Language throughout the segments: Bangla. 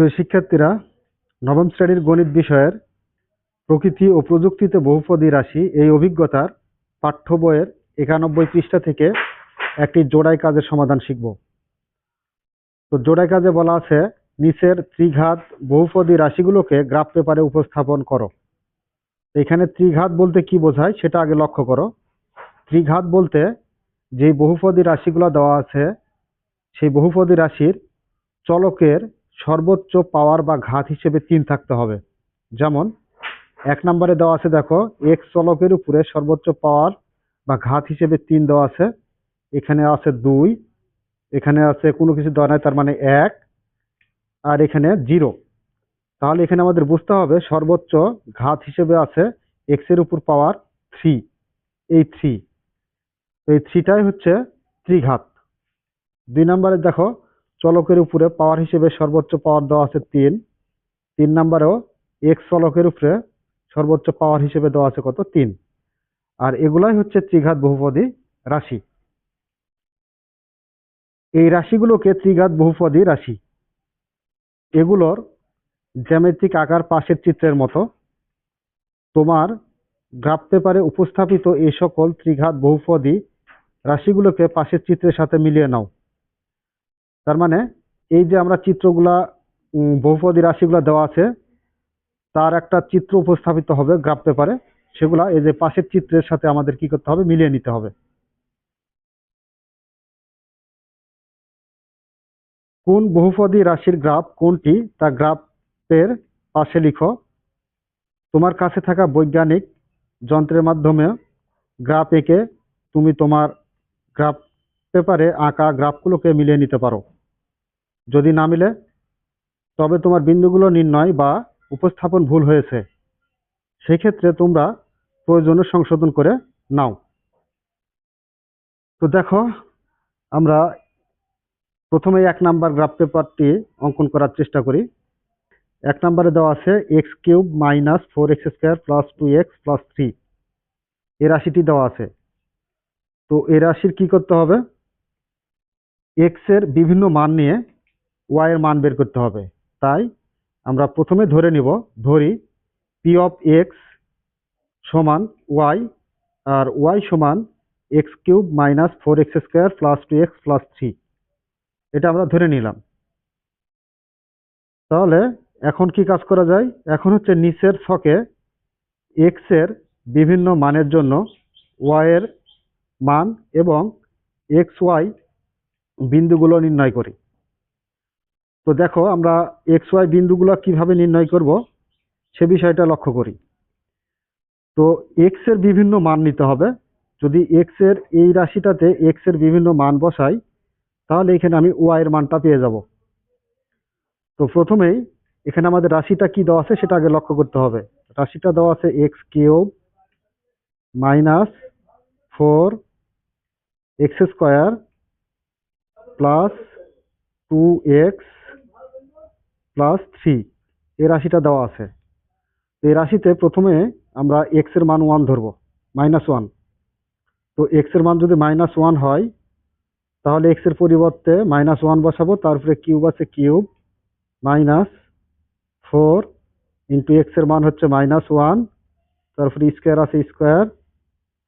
প্রিয় শিক্ষার্থীরা, নবম শ্রেণির গণিত বিষয়ের প্রকৃতি ও প্রযুক্তিতে বহুপদী রাশি এই অভিজ্ঞতার পাঠ্য বইয়ের একানব্বই পৃষ্ঠা থেকে একটি জোড়াই কাজের সমাধান শিখব। তো জোড়াই কাজে বলা আছে, নিচের ত্রিঘাত বহুপদী রাশিগুলোকে গ্রাফ পেপারে উপস্থাপন করো। এখানে ত্রিঘাত বলতে কি বোঝায় সেটা আগে লক্ষ্য করো। ত্রিঘাত বলতে যে বহুপদী রাশিগুলো দেওয়া আছে, সেই বহুপদী রাশির চলকের সর্বোচ্চ পাওয়ার বা ঘাত হিসেবে তিন থাকতে হবে। যেমন, এক নম্বরে দেওয়া আছে, দেখো এক্স চলকের উপরে সর্বোচ্চ পাওয়ার বা ঘাত হিসেবে তিন দেওয়া আছে। এখানে আছে দুই, এখানে আছে কোনো কিছু দেওয়া নাই, তার মানে এক, আর এখানে জিরো। তাহলে এখানে আমাদের বুঝতে হবে, সর্বোচ্চ ঘাত হিসেবে আছে এক্সের উপর পাওয়ার থ্রি এই থ্রি এই থ্রিটাই হচ্ছে ত্রিঘাত। দুই নম্বরে দেখো চলকের উপরে পাওয়ার হিসেবে সর্বোচ্চ পাওয়ার দেওয়া আছে তিন। তিন নাম্বারেও এক্স চলকের উপরে সর্বোচ্চ পাওয়ার হিসেবে দেওয়া আছে কত? তিন। আর এগুলাই হচ্ছে ত্রিঘাত বহুপদী রাশি। এই রাশিগুলোকে ত্রিঘাত বহুপদী রাশি। এগুলোর জ্যামিতিক আকার পাশের চিত্রের মতো। তোমার গ্রাফ পেপারে উপস্থাপিত এই সকল ত্রিঘাত বহুপদী রাশিগুলোকে পাশের চিত্রের সাথে মিলিয়ে নাও। তার মানে এই যে আমরা চিত্রগুলা বহুপদী রাশিগুলা দেওয়া আছে, তার একটা চিত্র উপস্থাপিত হবে গ্রাফ পেপারে। সেগুলা এই যে পাশের চিত্রের সাথে আমাদের কি করতে হবে? মিলিয়ে নিতে হবে। কোন বহুপদী রাশির গ্রাফ কোনটি? তা গ্রাফের পাশে লিখো। তোমার কাছে থাকা বৈজ্ঞানিক যন্ত্রের মাধ্যমে গ্রাফ এঁকে তুমি তোমার গ্রাফ পেপারে আঁকা গ্রাফগুলোকে মিলিয়ে নিতে পারো। যদি না মিলে, তবে তোমার বিন্দুগুলো নির্ণয় বা উপস্থাপন ভুল হয়েছে। সেই ক্ষেত্রে তোমরা প্রয়োজনে সংশোধন করে নাও। তো দেখো, আমরা প্রথমে এক নাম্বার গ্রাফ পেপারটি অঙ্কন করার চেষ্টা করি। এক নম্বরে দেওয়া আছে X cube minus four X square plus two X plus three. এই রাশিটি দেওয়া আছে। তো এই রাশির কী করতে হবে? এক্সের বিভিন্ন মান নিয়ে ওয়াই এর মান বের করতে হবে। তাই আমরা প্রথমে ধরে নিব, ধরি পি অফ এক্স সমান ওয়াই আর ওয়াই সমান X cube minus four X square plus two X plus three এটা আমরা ধরে নিলাম। তাহলে এখন কি কাজ করা যায়? এখন হচ্ছে নিচের ছকে এক্সের বিভিন্ন মানের জন্য ওয়াই এর মান এবং এক্স ওয়াই বিন্দুগুলো নির্ণয় করি। তো দেখো, আমরা এক্স ওয়াই বিন্দুগুলো কীভাবে নির্ণয় করব সে বিষয়টা লক্ষ্য করি। তো এক্সের বিভিন্ন মান নিতে হবে। যদি এক্সের এই রাশিটাতে এক্সের বিভিন্ন মান বসাই, তাহলে এখানে আমি ওয়াই এর মানটা পেয়ে যাব। তো প্রথমেই এখানে আমাদের রাশিটা কি দেওয়া আছে সেটা আগে লক্ষ্য করতে হবে। রাশিটা দেওয়া আছে X cube minus four X square plus two X plus three এই রাশিটা দেওয়া আছে। এই রাশিতে প্রথমে আমরা এক্সের মান ওয়ান ধরবো মাইনাস ওয়ান তো এক্সের মান যদি মাইনাস ওয়ান হয়, তাহলে এক্সের পরিবর্তে মাইনাস ওয়ান বসাবো, তারপরে কিউব আছে কিউব মাইনাস ফোর ইন্টু এক্সের মান হচ্ছে মাইনাস ওয়ান তারপরে স্কোয়ার আছে স্কোয়ার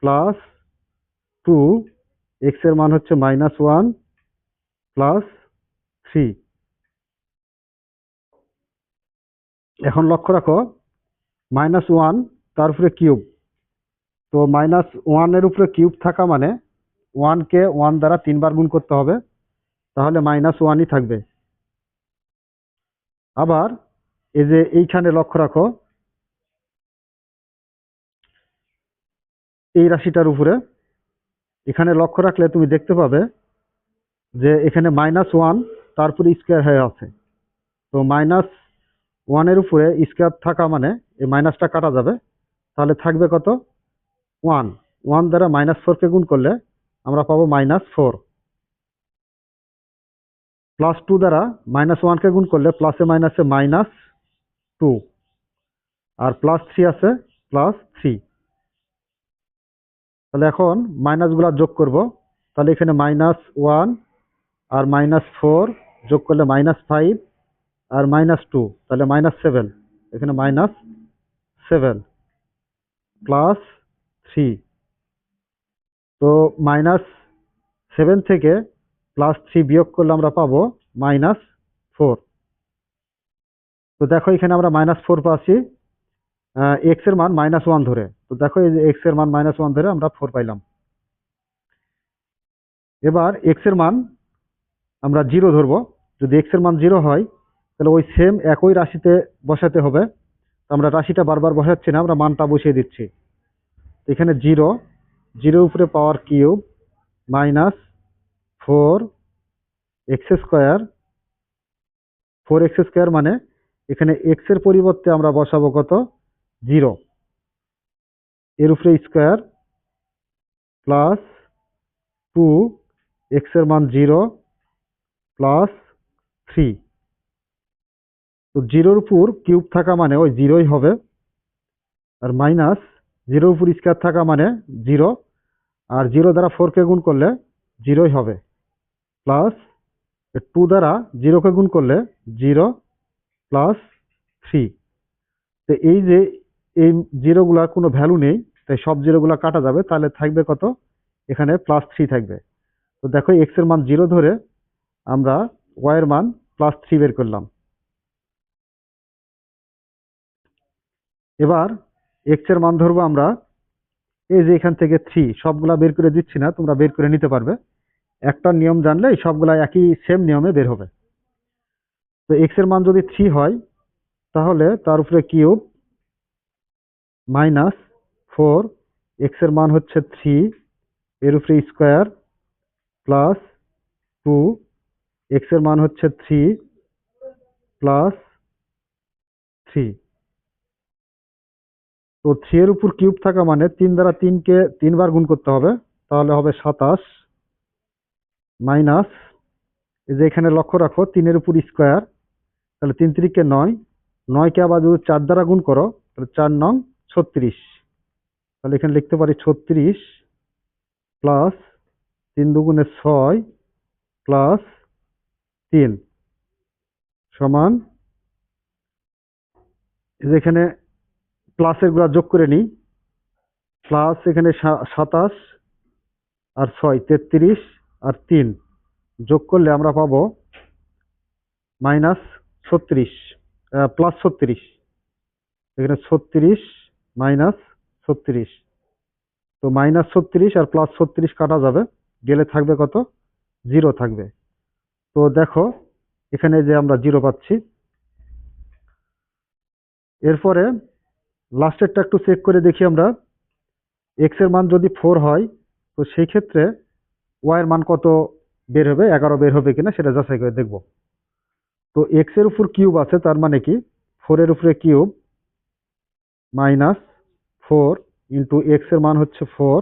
প্লাস টু এক্সের মান হচ্ছে মাইনাস ওয়ান প্লাস থ্রি এখন লক্ষ্য রাখো, মাইনাস ওয়ান তারপরে কিউব। তো মাইনাস ওয়ানের উপরে কিউব থাকা মানে ওয়ানকে ওয়ান দ্বারা তিনবার গুণ করতে হবে, তাহলে মাইনাস ওয়ানই থাকবে। আবার এই যে এইখানে লক্ষ্য রাখো, এই রাশিটার উপরে, এখানে লক্ষ্য রাখলে তুমি দেখতে পাবে যে এখানে মাইনাস ওয়ান তারপরে স্কোয়ার হয়ে আছে। তো মাইনাস ওয়ানের উপরে স্কোয়ার থাকা মানে এই মাইনাসটা কাটা যাবে। তাহলে থাকবে কত? ওয়ান ওয়ান দ্বারা মাইনাস ফোরকে গুণ করলে আমরা পাবো মাইনাস ফোর প্লাস টু দ্বারা মাইনাস ওয়ানকে গুণ করলে প্লাসে মাইনাসে মাইনাস টু আর প্লাস থ্রি আছে প্লাস থ্রি তাহলে এখন মাইনাসগুলো যোগ করব। তাহলে এখানে মাইনাস ওয়ান আর মাইনাস ফোর যোগ করলে মাইনাস ফাইভ আর মাইনাস টু তাহলে মাইনাস সেভেন এখানে মাইনাস সেভেন প্লাস থ্রি তো মাইনাস সেভেন থেকে প্লাস থ্রি বিয়োগ করলে আমরা পাবো মাইনাস ফোর তো দেখো এখানে আমরা মাইনাস ফোর পাচ্ছি। এক্সের মান মাইনাস ওয়ান ধরে। তো দেখো এই যে এক্সের মান মাইনাস ওয়ান ধরে আমরা ফোর পাইলাম। এবার এক্সের মান আমরা জিরো ধরবো। যদি এক্সের মান জিরো হয়, তাহলে ওই সেম একই রাশিতে বসাতে হবে। তো আমরা রাশিটা বারবার বসাচ্ছি না, আমরা মানটা বসিয়ে দিচ্ছি। এখানে জিরো জিরো উপরে power cube minus four X square four X square মানে এখানে এক্সের পরিবর্তে আমরা বসাবো কত? জিরো এর উপরে স্কোয়ার প্লাস টু এক্সের মান জিরো প্লাস থ্রি তো জিরোর উপর কিউব থাকা মানে ওই জিরোই হবে। আর মাইনাস জিরোর উপর স্কোয়ার থাকা মানে জিরো আর জিরো দ্বারা ফোরকে গুণ করলে জিরোই হবে। প্লাস টু দ্বারা জিরোকে গুণ করলে জিরো প্লাস থ্রি তো এই যে এই জিরোগুলার কোনো ভ্যালু নেই, তাই সব জিরোগুলা কাটা যাবে। তাহলে থাকবে কত? এখানে প্লাস থ্রি থাকবে। তো দেখো এক্সের মান জিরো ধরে আমরা ওয়াই এর মান প্লাস থ্রি বের করলাম। এবার এক্সের মান ধরবো আমরা। এই যে এখান থেকে থ্রি সবগুলা বের করে দিচ্ছি না, তোমরা বের করে নিতে পারবে। একটা নিয়ম জানলেই সবগুলা একই সেম নিয়মে বের হবে। তো এক্সের মান যদি থ্রি হয়, তাহলে তার উপরে কিউব মাইনাস ফোর এক্সের মান হচ্ছে থ্রি এর উপরে স্কোয়ার প্লাস টু এক্সের মান হচ্ছে থ্রি প্লাস থ্রি তো থ্রি এর উপর কিউব থাকা মানে তিন দ্বারা তিনকে তিনবার গুণ করতে হবে, তাহলে হবে সাতাশ মাইনাস এই যে এখানে লক্ষ্য রাখো, তিনের উপর স্কোয়ার তাহলে তিন তিরিকে নয়, নয়কে আবার যদি চার দ্বারা গুণ করো, তাহলে চার নং ছত্রিশ। তাহলে এখানে লিখতে পারি ছত্রিশ প্লাস তিন দুগুণে ছয় প্লাস তিন সমান এই যে এখানে প্লাসেরগুলা যোগ করে নিই। প্লাস এখানে সাতাশ আর ছয়, তেত্রিশ আর তিন। যোগ করলে আমরা পাবো মাইনাস ছত্রিশ প্লাস ছত্রিশ। এখানে ছত্রিশ মাইনাস ছত্রিশ। তো মাইনাস ছত্রিশ আর প্লাস ছত্রিশ কাটা যাবে। গেলে থাকবে কত? জিরো থাকবে। তো দেখো, এখানে যে আমরা জিরো পাচ্ছি, এরপরে লাস্টেরটা একটু চেক করে দেখি আমরা এক্সের মান যদি ফোর হয়, তো সেই ক্ষেত্রে ওয়াইয়ের মান কত বের হবে? এগারো বের হবে কিনা সেটা যাচাই করে দেখব। তো এক্সের উপর কিউব আছে, তার মানে কি? ফোর এর উপরে কিউব মাইনাস ফোর ইন্টু এক্সের মান হচ্ছে ফোর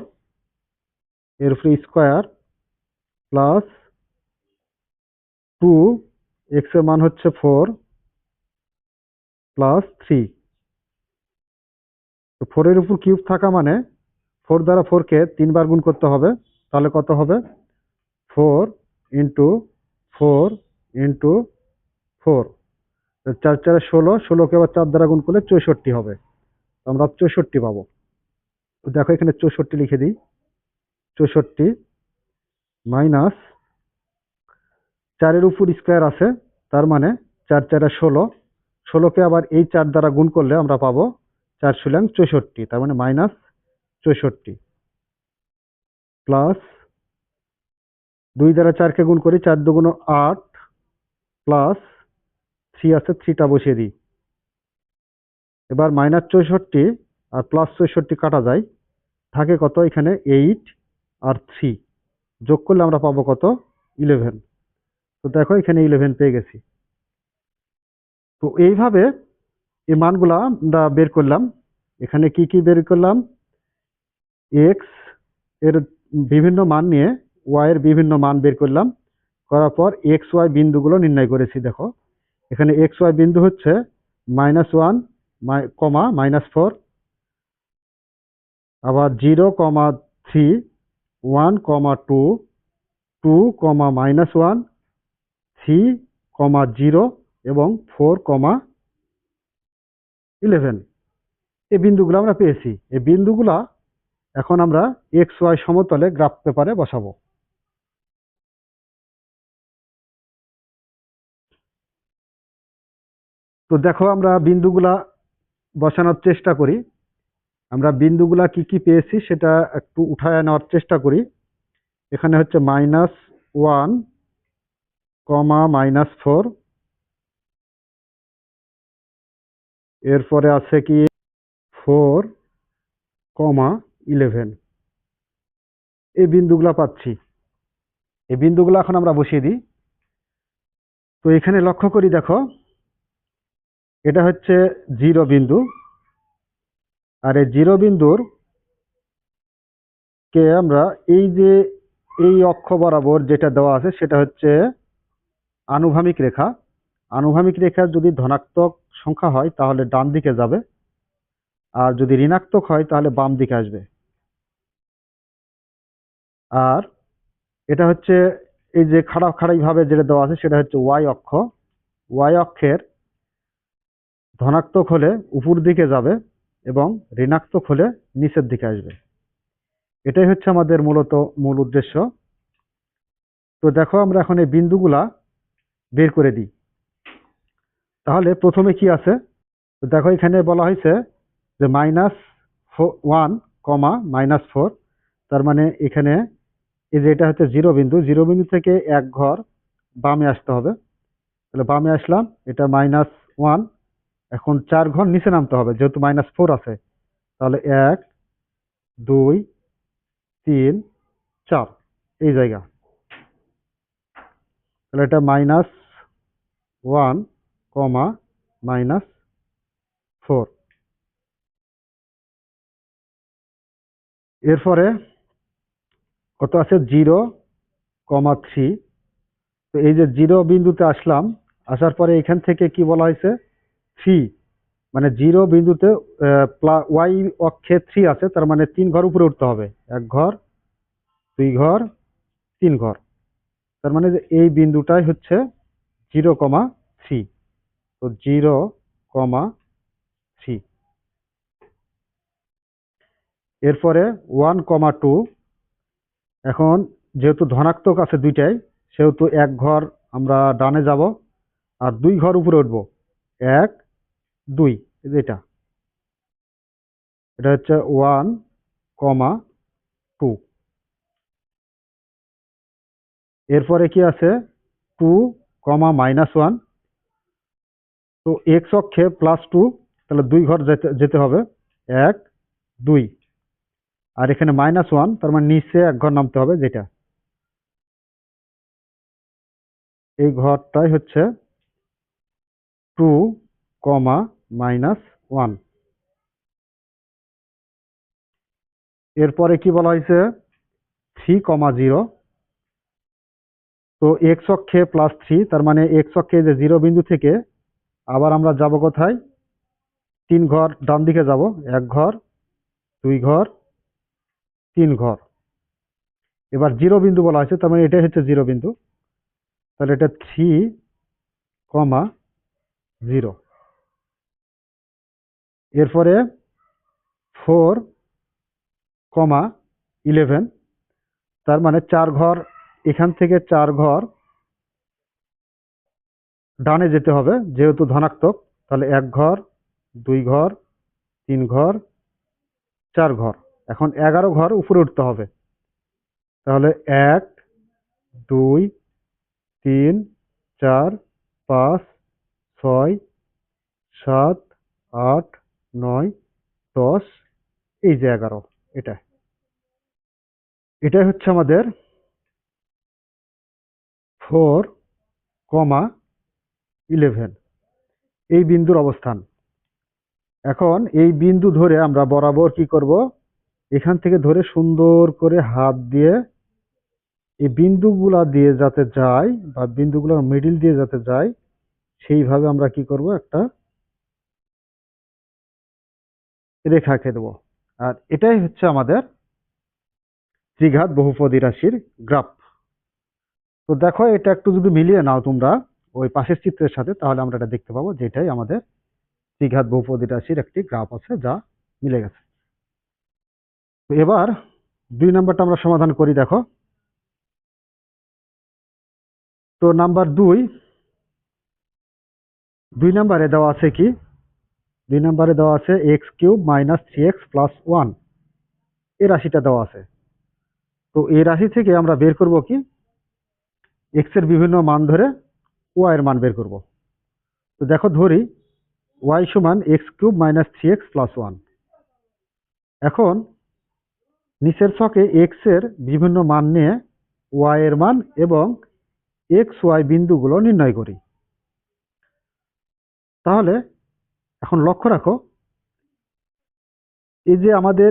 এর উপরে স্কোয়ার প্লাস টু এক্সের মান হচ্ছে ফোর প্লাস থ্রি তো ফোরের উপর কিউব থাকা মানে ফোর দ্বারা ফোরকে তিনবার গুণ করতে হবে, তাহলে কত হবে? Four into four into four চার চারে ষোলো, ষোলোকে আবার চার দ্বারা গুণ করলে চৌষট্টি হবে। আমরা চৌষট্টি পাবো। দেখো এখানে চৌষট্টি লিখে দিই। চৌষট্টি মাইনাস চারের উপর স্কোয়ার আছে, তার মানে চার চারে ষোলো। ষোলোকে আবার এই চার দ্বারা গুণ করলে আমরা পাবো চার ষোলাং চৌষট্টি, তার মানে মাইনাস চৌষট্টি। প্লাস দুই দ্বারা চারকে গুণ করি, চার দুগুণ আট প্লাস থ্রি আছে থ্রিটা বসিয়ে দিই। এবার মাইনাস চৌষট্টি আর প্লাস চৌষট্টি কাটা যায়, থাকে কত এখানে এইট আর থ্রি যোগ করলে আমরা পাবো কত ইলেভেন তো দেখো এখানে ইলেভেন পেয়ে গেছি। তো এইভাবে এই মানগুলা আমরা বের করলাম। এখানে কি কি বের করলাম? এক্সের বিভিন্ন মান নিয়ে ওয়াই এর বিভিন্ন মান বের করলাম। করার পর এক্স ওয়াই বিন্দুগুলো নির্ণয় করেছি, দেখো। এখানে এক্স ওয়াই বিন্দু হচ্ছে minus one comma minus four আবার zero comma three one comma two two comma minus one three comma zero এবং ফোর কমা ইলেভেন। এই বিন্দুগুলো আমরা পেয়েছি। এই বিন্দুগুলা এখন আমরা এক্স ওয়াই সমতলে গ্রাফ পেপারে বসাবো। তো দেখো আমরা বিন্দুগুলা বসানোর চেষ্টা করি। আমরা বিন্দুগুলা কি কি পেয়েছি সেটা একটু উঠায় নেওয়ার চেষ্টা করি। এখানে হচ্ছে minus one comma minus four. এরপরে আছে কি? Four comma eleven. এই বিন্দুগুলা পাচ্ছি। এই বিন্দুগুলো এখন আমরা বসিয়ে দিই। তো এখানে লক্ষ্য করি, দেখো, এটা হচ্ছে জিরো বিন্দু। আর এই জিরো বিন্দুর কে আমরা এই যে এই অক্ষ বরাবর যেটা দেওয়া আছে সেটা হচ্ছে আনুভূমিক রেখা। আনুভূমিক রেখার যদি ধনাত্মক সংখ্যা হয়, তাহলে ডান দিকে যাবে। আর যদি ঋণাত্মক হয়, তাহলে বাম দিকে আসবে। আর এটা হচ্ছে এই যে খাড়া খাড়াই ভাবে যেটা দেওয়া আছে, সেটা হচ্ছে ওয়াই অক্ষ। ওয়াই অক্ষের ধনাত্মক হলে উপর দিকে যাবে এবং ঋণাত্মক হলে নিচের দিকে আসবে। এটাই হচ্ছে আমাদের মূলত মূল উদ্দেশ্য। তো দেখো, আমরা এখন এই বিন্দুগুলা বের করে দিই। তাহলে প্রথমে কি আছে? দেখো এখানে বলা হয়েছে যে minus one comma minus four, তার মানে এখানে এই যে এটা হচ্ছে জিরো বিন্দু জিরো বিন্দু থেকে এক ঘর বামে আসতে হবে। তাহলে বামে আসলাম, এটা মাইনাস ওয়ান, এখন চার ঘর নিচে নামতে হবে, যেহেতু মাইনাস ফোর আছে। তাহলে এক, দুই, তিন, চার, এই জায়গা। তাহলে এটা minus one comma minus four. এরপরে কত আছে? Zero comma three. তো এই যে জিরো বিন্দুতে আসলাম, আসার পরে এখান থেকে কি বলা হয়েছে? থ্রি। মানে জিরো বিন্দুতে ওয়াই অক্ষে থ্রি আছে, তার মানে তিন ঘর উপরে উঠতে হবে। এক ঘর, দুই ঘর, তিন ঘর। তার মানে এই বিন্দুটাই হচ্ছে জিরো কমা থ্রি। তো জিরো কমা থ্রি। এরপরে ওয়ান কমা টু। এখন যেহেতু ধনাত্মক আছে দুইটাই, সেহেতু এক ঘর আমরা ডানে যাব আর দুই ঘর উপরে উঠব। এক, দুই, এটা। এটা হচ্ছে ওয়ান কমা টু। এরপরে কি আছে? Two comma minus one. তো এক্স অক্ষে প্লাস টু তাহলে দুই ঘর যেতে যেতে হবে। এক, দুই। আর এখানে মাইনাস ওয়ান তার মানে নিচে এক ঘর নামতে হবে যেটা। এই ঘরটাই হচ্ছে টু কমা মাইনাস ওয়ান এরপরে কি বলা হয়েছে? থ্রি কমা জিরো তো এক্স অক্ষে প্লাস থ্রি তার মানে এক্স অক্ষে যে জিরো বিন্দু থেকে আবার আমরা যাব কোথায়? তিন ঘর, ডান দিকে যাব, এক ঘর, দুই ঘর, তিন ঘর। এবার জিরো বিন্দু বলা হয়েছে, তার মানে এটাই হচ্ছে জিরো বিন্দু। তাহলে এটা থ্রি কমা জিরো এরপরে ফোর কমা ইলেভেন তার মানে চার ঘর এখান থেকে চার ঘর ডানে যেতে হবে, যেহেতু ধনাত্মক, তাহলে এক ঘর, দুই ঘর, তিন ঘর, চার ঘর। এখন এগারো ঘর উপরে উঠতে হবে। তাহলে এক, দুই, তিন, চার, পাঁচ, ছয়, সাত, আট, নয়, দশ, এই যে এগারো এটা এটাই হচ্ছে আমাদের ফোর কমা ইলেভেন। এই বিন্দুর অবস্থান। এখন এই বিন্দু ধরে আমরা বরাবর কি করব? এখান থেকে ধরে সুন্দর করে হাত দিয়ে এই বিন্দুগুলা দিয়ে যাতে যায় বা বিন্দুগুলোর মিডিল দিয়ে যাতে যায়, সেইভাবে আমরা কি করব? একটা রেখা এঁকে দেবো। আর এটাই হচ্ছে আমাদের ত্রিঘাত বহুপদী রাশির গ্রাফ। তো দেখো, এটা একটু যদি মিলিয়ে নাও তোমরা ওই পাশের চিত্রের সাথে, তাহলে আমরা এটা দেখতে পাবো যে এটাই আমাদের দ্বিঘাত বহুপদী রাশির একটি গ্রাফ আছে যা মিলে গেছে। তো এবার দুই নাম্বারটা আমরা সমাধান করি, দেখো। তো নাম্বার দুই দুই নাম্বারে দেওয়া আছে কি? দুই নাম্বারে দেওয়া আছে X cube minus three X plus one. এই রাশিটা দেওয়া আছে। তো এই রাশি থেকে আমরা বের করব কি? এক্সের বিভিন্ন মান ধরে ওয়াই এর মান বের করব। তো দেখো ধরি ওয়াই সমান X cube minus three X plus one এখন নিচের ছকে এক্সের বিভিন্ন মান নিয়ে ওয়াই এর মান এবং এক্স ওয়াই বিন্দুগুলো নির্ণয় করি। তাহলে এখন লক্ষ্য রাখো, এই যে আমাদের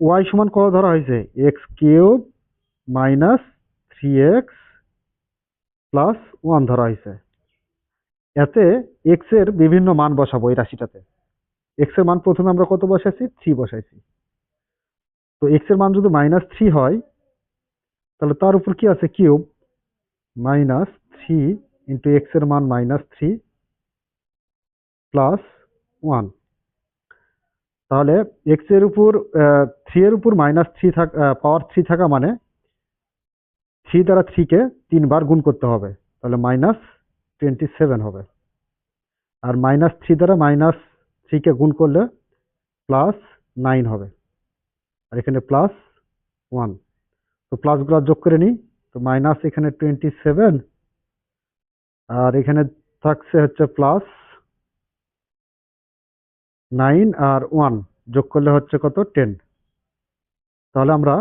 ওয়াই সমান কত ধরা হয়েছে? X cube minus three X plus one ধরা হয়েছে। এতে এক্সের বিভিন্ন মান বসাবো এই রাশিটাতে। এক্সের মান প্রথমে আমরা কত বসাইছি? থ্রি বসাইছি। তো এক্সের মান যদি মাইনাস থ্রি হয়, তাহলে তার উপর কি আছে? কিউব মাইনাস থ্রি ইন্টু এক্সের মান মাইনাস থ্রি প্লাস ওয়ান তাহলে এক্সের উপর থ্রি এর উপর মাইনাস থ্রি থাক পাওয়ার থ্রি থাকা মানে থ্রি দ্বারা থ্রিকে তিনবার গুণ করতে হবে, তাহলে মাইনাস টোয়েন্টি সেভেন হবে। আর মাইনাস থ্রি দ্বারা মাইনাস থ্রিকে গুণ করলে প্লাস নাইন হবে। আর এখানে প্লাস ওয়ান। তো প্লাসগুলো যোগ করে নিই। তো মাইনাস এখানে টোয়েন্টি সেভেন, আর এখানে থাকছে হচ্ছে প্লাস নাইন আর ওয়ান। যোগ করলে হচ্ছে কত? টেন। তাহলে আমরা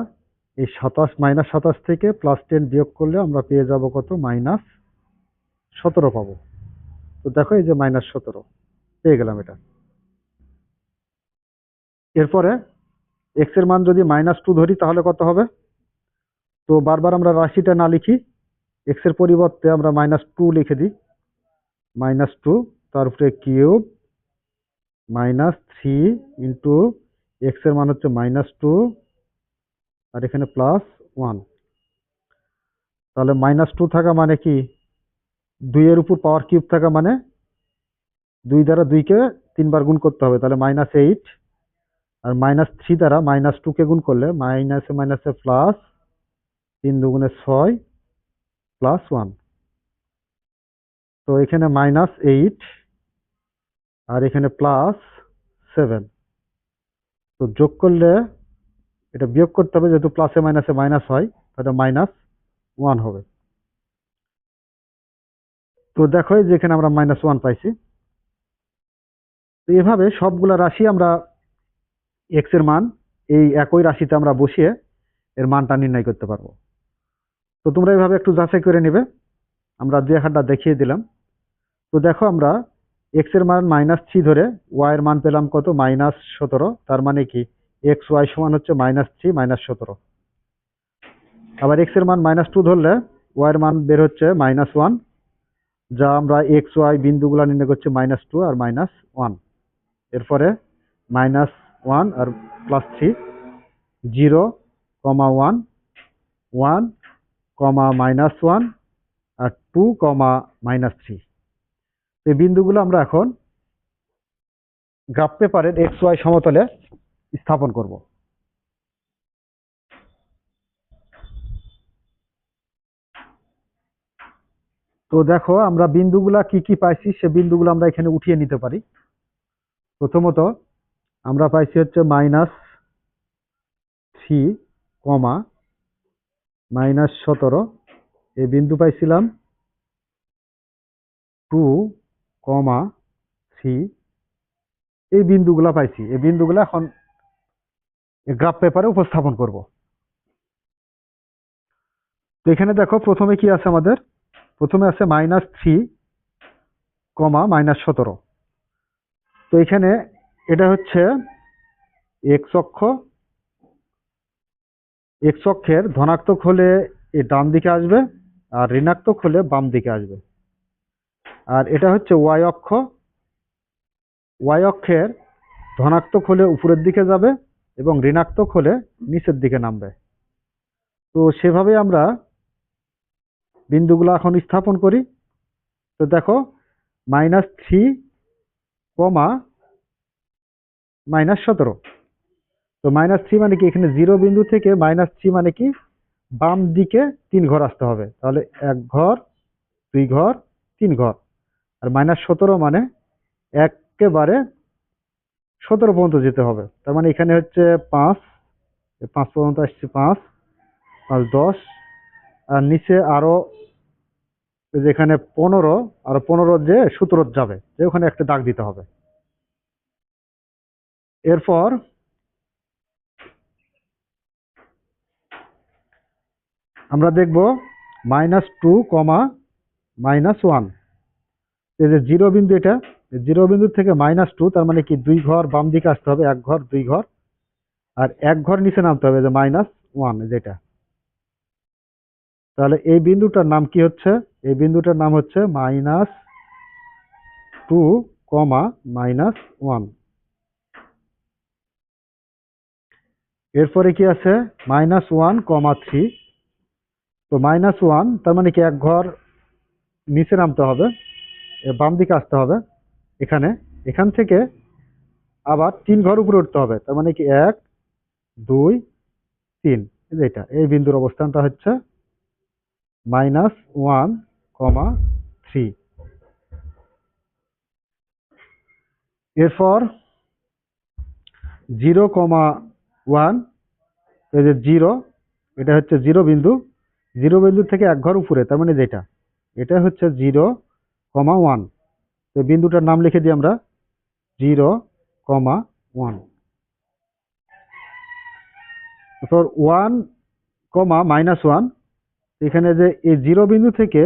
এই সাতাশ, মাইনাস সাতাশ থেকে প্লাস টেন বিয়োগ করলে আমরা পেয়ে যাব কত? মাইনাস সতেরো পাবো। তো দেখো এই যে মাইনাস সতেরো, পেয়ে গেলাম এটা। এরপরে এক্সের মান যদি মাইনাস টু ধরি তাহলে কত হবে? তো বারবার আমরা রাশিটা না লিখি এক্সের পরিবর্তে আমরা মাইনাস টু লিখে দিই। মাইনাস টু তারপরে কিউব মাইনাস থ্রি ইন্টু এক্সের মান হচ্ছে মাইনাস টু আর এখানে প্লাস ওয়ান তাহলে মাইনাস টু থাকা মানে কি? দুইয়ের উপর পাওয়ার কিউব থাকা মানে দুই দ্বারা দুইকে তিনবার গুণ করতে হবে। তাহলে মাইনাস এইট আর মাইনাস থ্রি দ্বারা মাইনাস টুকে গুণ করলে মাইনাসে মাইনাসে প্লাস তিন দুগুণে ছয় প্লাস ওয়ান তো এখানে মাইনাস এইট আর এখানে প্লাস সেভেন তো যোগ করলে এটা বিয়োগ করতে হবে যেহেতু প্লাসে মাইনাসে মাইনাস হয়, তাহলে মাইনাস ওয়ান হবে। তো দেখো এই যে এখানে আমরা মাইনাস ওয়ান পাইছি। তো এভাবে সবগুলা রাশি আমরা এক্সের মান, এই একই রাশিতে আমরা বসিয়ে এর মানটা নির্ণয় করতে পারব। তো তোমরা এইভাবে একটু যাচাই করে নেবে। আমরা দুই একটা দেখিয়ে দিলাম। তো দেখো আমরা এক্সের মান মাইনাস থ্রি ধরে ওয়াই এর মান পেলাম কত? মাইনাস সতেরো। তার মানে কি? এক্স ওয়াই সমান হচ্ছে মাইনাস থ্রি মাইনাস সতেরো। আবার এক্সের মান মাইনাস টু ধরলে ওয়াই এর মান বের হচ্ছে মাইনাস ওয়ান যা আমরা এক্স ওয়াই বিন্দুগুলো নির্ণয় করছি মাইনাস টু আর মাইনাস ওয়ান এরপরে মাইনাস ওয়ান আর plus three zero comma one one comma minus one আর টু কমা মাইনাস থ্রি এই বিন্দুগুলো আমরা এখন গ্রাফ পেপারের এক্স ওয়াই সমতলে স্থাপন করব। তো দেখো, আমরা বিন্দুগুলা কি কি পাইছি, সে বিন্দুগুলো আমরা এখানে উঠিয়ে নিতে পারি। প্রথমত, আমরা পাইছি হচ্ছে মাইনাস থ্রি কমা মাইনাস সতেরো। এই বিন্দু পাইছিলাম টু কমা থ্রি। এই বিন্দুগুলা পাইছি। এই বিন্দুগুলা এখন গ্রাফ পেপারে উপস্থাপন করব। তো এখানে দেখো প্রথমে কি আছে আমাদের? প্রথমে আছে মাইনাস থ্রি কমা মাইনাস সতেরো। তো এখানে এটা হচ্ছে এক্স অক্ষ। এক্স অক্ষের ধনাত্মক হলে এ ডান দিকে আসবে আর ঋণাত্মক হলে বাম দিকে আসবে। আর এটা হচ্ছে ওয়াই অক্ষ। ওয়াই অক্ষের ধনাত্মক হলে উপরের দিকে যাবে এবং ঋণাত্মক হলে নিচের দিকে নামবে। তো সেভাবে আমরা বিন্দুগুলো এখন স্থাপন করি। তো দেখো, মাইনাস থ্রি কমা মাইনাস সতেরো। তো মাইনাস থ্রি মানে কি? এখানে জিরো বিন্দু থেকে মাইনাস থ্রি মানে কি? বাম দিকে তিন ঘর আসতে হবে। তাহলে এক ঘর, দুই ঘর, তিন ঘর। আর মাইনাস সতেরো মানে একেবারে সতেরো পর্যন্ত যেতে হবে। তার মানে এখানে হচ্ছে পাঁচ পাঁচ পর্যন্ত আসছে পাঁচ পাঁচ দশ, আর নিচে আরও যেখানে পনেরো, আর পনেরো যে সতেরো যাবে, যে ওখানে একটা দাগ দিতে হবে। এরপর আমরা দেখব minus two comma minus one. এই যে জিরো বিন্দু এটা জিরো বিন্দু থেকে মাইনাস টু তার মানে কি দুই ঘর বাম দিকে আসতে হবে, এক ঘর, দুই ঘর। আর এক ঘর নিচে নামতে হবে যে মাইনাস ওয়ান যেটা তাহলে এই বিন্দুটার নাম কি হচ্ছে? এই বিন্দুটার নাম হচ্ছে minus two comma minus one এরপরে কি আছে? মাইনাস ওয়ান কমা থ্রি তো মাইনাস ওয়ান তার মানে কি এক ঘর নিচে নামতে হবে বাম দিকে আসতে হবে। এখানে, এখান থেকে আবার তিন ঘর উপরে উঠতে হবে। তার মানে কি এক, দুই, তিন। এটা, এই বিন্দুর অবস্থানটা হচ্ছে মাইনাস ওয়ান কমা থ্রি এরপর জিরো কমা ওয়ান এই যে জিরো এটা হচ্ছে জিরো বিন্দু। জিরো বিন্দু থেকে এক ঘর উপরে, তার মানে যেটা? এটা হচ্ছে জিরো কমা ওয়ান তো বিন্দুটার নাম লিখে দিই আমরা জিরো কমা ওয়ান। তারপর ওয়ান কমা মাইনাস ওয়ান, এখানে যে এই জিরো বিন্দু থেকে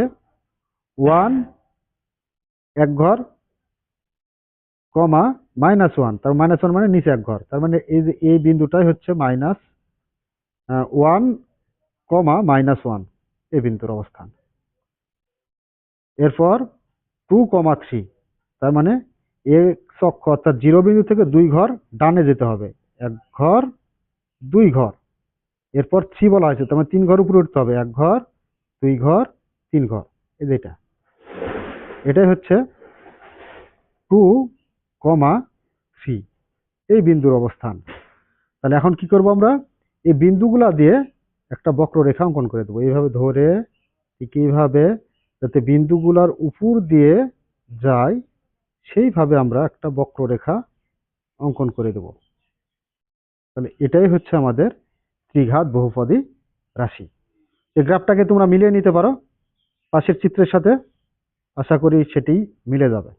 ওয়ান এক ঘর কমা মাইনাস ওয়ান, তার মাইনাস ওয়ান মানে নিচে এক ঘর, তার মানে এই যে এই বিন্দুটাই হচ্ছে minus one comma minus one, এই বিন্দুর অবস্থান। এরপর টু কমা থ্রি তার মানে এক্স অক্ষ অর্থাৎ জিরো বিন্দু থেকে দুই ঘর ডানে যেতে হবে। এক ঘর, দুই ঘর। এরপর থ্রি বলা হয়েছে, তার মানে তিন ঘর উপরে উঠতে হবে। এক ঘর, দুই ঘর, তিন ঘর। এই যে এটা। এটাই হচ্ছে টু কমা থ্রি। এই বিন্দুর অবস্থান। তাহলে এখন কি করব আমরা? এই বিন্দুগুলা দিয়ে একটা বক্ররেখা অঙ্কন করে দেবো। এইভাবে ধরে, ঠিক এইভাবে, যাতে বিন্দুগুলার উপর দিয়ে যায় সেইভাবে আমরা একটা বক্ররেখা অঙ্কন করে দেব। তাহলে এটাই হচ্ছে আমাদের ত্রিঘাত বহুপদী রাশি। এই গ্রাফটাকে তোমরা মিলিয়ে নিতে পারো। পাশের চিত্রের সাথে আশা করি সেটি মিলে যাবে।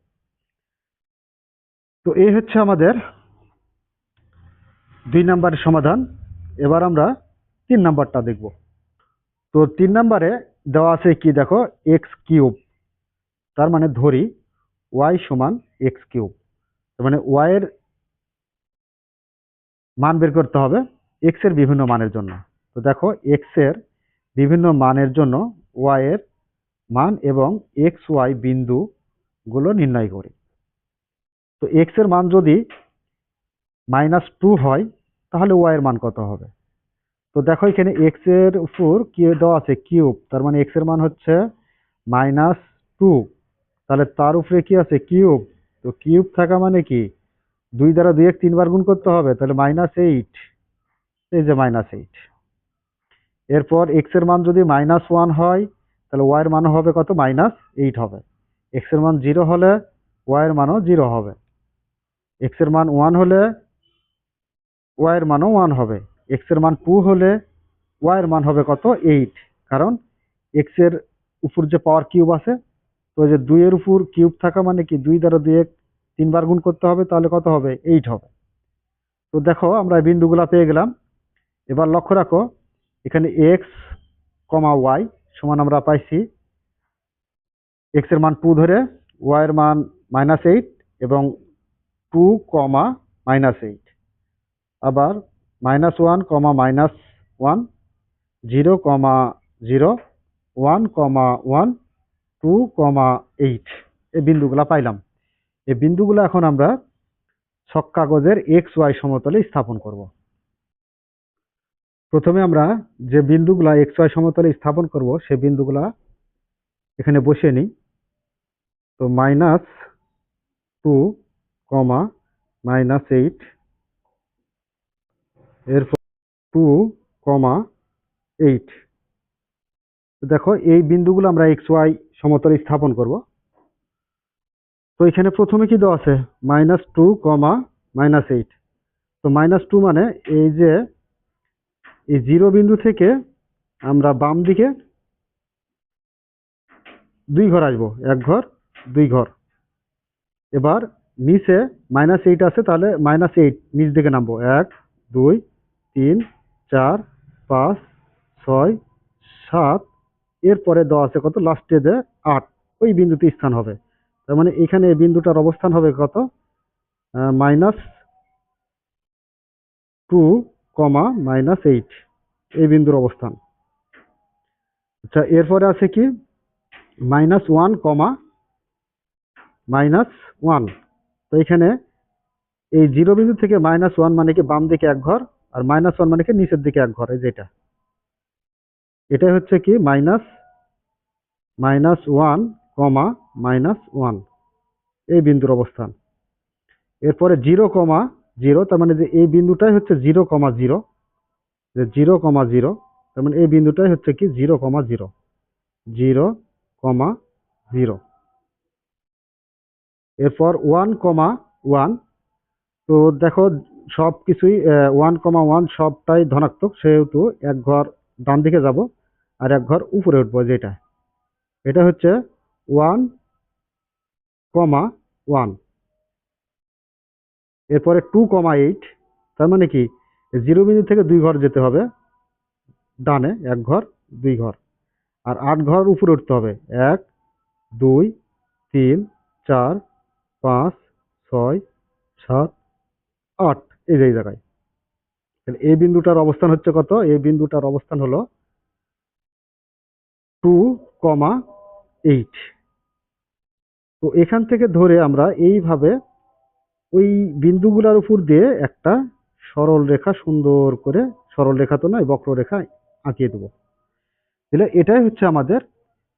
তো এই হচ্ছে আমাদের দুই নাম্বারের সমাধান। এবার আমরা তিন নাম্বারটা দেখব। তো তিন নাম্বারে দেওয়া আছে কি দেখো? এক্স কিউব তার মানে ধরি ওয়াই সমান এক্স কিউব। মানে ওয়াইয়ের মান বের করতে হবে এক্সের বিভিন্ন মানের জন্য। তো দেখো এক্সের বিভিন্ন মানের জন্য ওয়াইয়ের মান এবং এক্স ওয়াই বিন্দু গুলো নির্ণয় করি। তো এক্সের মান যদি মাইনাস টু হয়, তাহলে ওয়াইয়ের মান কত হবে? তো দেখো এখানে এক্সের উপর কি দেওয়া আছে কিউব, তার মানে এক্সের মান হচ্ছে মাইনাস টু তাহলে তার উপরে কি আছে? কিউব। তো কিউব থাকা মানে কি? দুই দ্বারা দুই এক তিনবার গুণ করতে হবে, তাহলে মাইনাস এইট এই যে মাইনাস এইট এরপর এক্সের মান যদি মাইনাস ওয়ান হয়, তাহলে ওয়াই এর মান হবে কত? মাইনাস এইট হবে। এক্সের মান জিরো হলে ওয়াই এর মানও জিরো হবে। এক্সের মান ওয়ান হলে ওয়াই এর মানও ওয়ান হবে। এক্সের মান টু হলে ওয়াই এর মান হবে কত? এইট কারণ এক্সের উপর যে পাওয়ার কিউব আছে তো যে দুইয়ের উপর কিউব থাকা মানে কি? দুই দ্বারা দুই এক তিনবার গুণ করতে হবে, তাহলে কত হবে? এইট হবে। তো দেখো, আমরা বিন্দুগুলা পেয়ে গেলাম। এবার লক্ষ্য রাখো, এখানে এক্স কমা ওয়াই সমান আমরা পাইছি এক্সের মান টু ধরে ওয়াই এর মান মাইনাস এইট এবং টু কমা মাইনাস এইট আবার minus one comma minus one zero comma zero one comma one two comma eight এই বিন্দুগুলা পাইলাম। এই বিন্দুগুলো এখন আমরা ছক কাগজের এক্স ওয়াই সমতলে স্থাপন করব। প্রথমে আমরা যে বিন্দুগুলা এক্স ওয়াই সমতলে স্থাপন করব, সেই বিন্দুগুলা এখানে বসিয়ে নিই। তো minus two comma minus eight এরপর টু কমা এইট দেখো, এই বিন্দুগুলো আমরা এক্স ওয়াই সমতলে স্থাপন করব। তো এখানে প্রথমে কি দেওয়া আছে? Minus two comma minus eight তো মাইনাস টু মানে এই যে, এই জিরো বিন্দু থেকে আমরা বাম দিকে দুই ঘর আসব, এক ঘর, দুই ঘর। এবার নিচে মাইনাস এইট আছে, তাহলে মাইনাস এইট নিচ দিকে নামবো। এক, দুই, তিন, চার, পাঁচ, ছয়, সাত এরপরে দেওয়া আছে কত? লাস্টে যে আট। ওই বিন্দুতে স্থান হবে। তার মানে এখানে এই বিন্দুটার অবস্থান হবে কত? Minus two comma minus eight এই বিন্দুর অবস্থান। আচ্ছা এরপরে আছে কি? Minus one comma minus one তো এখানে এই জিরো বিন্দু থেকে মাইনাস ওয়ান মানে কি বাম দিকে এক ঘর, আর মাইনাস ওয়ান মানে কি নিচের দিকে এক ঘর, এই যেটা এটা হচ্ছে কি? Minus minus one comma minus one. এই বিন্দুর অবস্থান। এরপরে জিরো কমা জিরো, তার মানে যে এই বিন্দুটাই হচ্ছে জিরো কমা জিরো। যে জিরো কমা জিরো, তার মানে এই বিন্দুটাই হচ্ছে কি? Zero comma zero. Zero comma zero. এরপর ওয়ান কমা ওয়ান। তো দেখো সব কিছুই ওয়ান কমা ওয়ান সবটাই ধনাত্মক, সেহেতু এক ঘর ডান দিকে যাব আর এক ঘর উপরে উঠবো যেটা। এটা হচ্ছে ওয়ান কমা ওয়ান। এরপরে টু কমা এইট, তার মানে কি জিরো বিন্দু থেকে দুই ঘর যেতে হবে, ডানে এক ঘর, দুই ঘর। আর আট ঘর উপরে উঠতে হবে, এক, দুই, তিন, চার, পাঁচ, ছয়, সাত, আট এই জায়গায়। তাহলে এই বিন্দুটার অবস্থান হচ্ছে কত? এই বিন্দুটার অবস্থান হলো টু কমা এইট। তো এখান থেকে ধরে আমরা এইভাবে ওই বিন্দুগুলোর উপর দিয়ে একটা সরল রেখা সুন্দর করে, সরল রেখা তো নয় বক্ররেখা আঁকিয়ে দেবো। তাহলে এটাই হচ্ছে আমাদের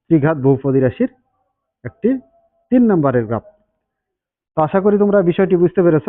ত্রিঘাত বহুপদী রাশির একটি তিন নম্বরের গ্রাফ। তো আশা করি তোমরা বিষয়টি বুঝতে পেরেছ।